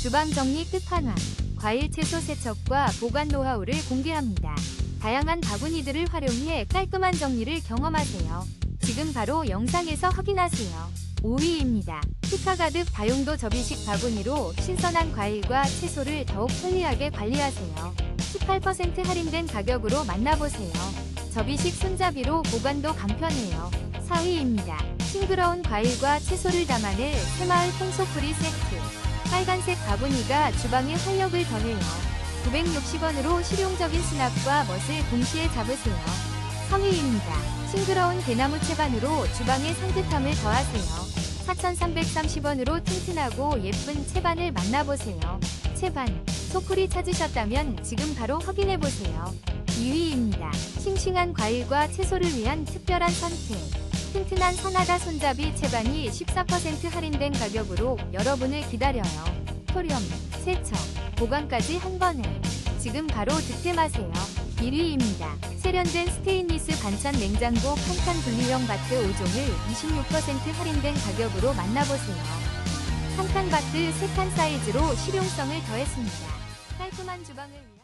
주방 정리 끝판왕, 과일 채소 세척과 보관 노하우를 공개합니다. 다양한 바구니들을 활용해 깔끔한 정리를 경험하세요. 지금 바로 영상에서 확인하세요. 5위입니다. 피카 가득 다용도 접이식 바구니로 신선한 과일과 채소를 더욱 편리하게 관리하세요. 18% 할인된 가격으로 만나보세요. 접이식 손잡이로 보관도 간편해요. 4위입니다. 싱그러운 과일과 채소를 담아낼 새마을 통소풀이 세트. 빨간색 바구니가 주방에 활력을 더해요. 960원으로 실용적인 수납과 멋을 동시에 잡으세요. 3위입니다. 싱그러운 대나무 채반으로 주방의 상긋함을 더하세요. 4,330원으로 튼튼하고 예쁜 채반을 만나보세요. 채반, 소풀이 찾으셨다면 지금 바로 확인해보세요. 2위입니다. 싱싱한 과일과 채소를 위한 특별한 선택. 튼튼한 선하다 손잡이 채반이 14% 할인된 가격으로 여러분을 기다려요. 토렴, 세척, 보관까지 한 번에. 지금 바로 득템하세요. 1위입니다. 세련된 스테인리스 반찬 냉장고 칸칸 분리형 바트 5종을 26% 할인된 가격으로 만나보세요. 칸칸 바트 3칸 사이즈로 실용성을 더했습니다. 깔끔한 주방을 위해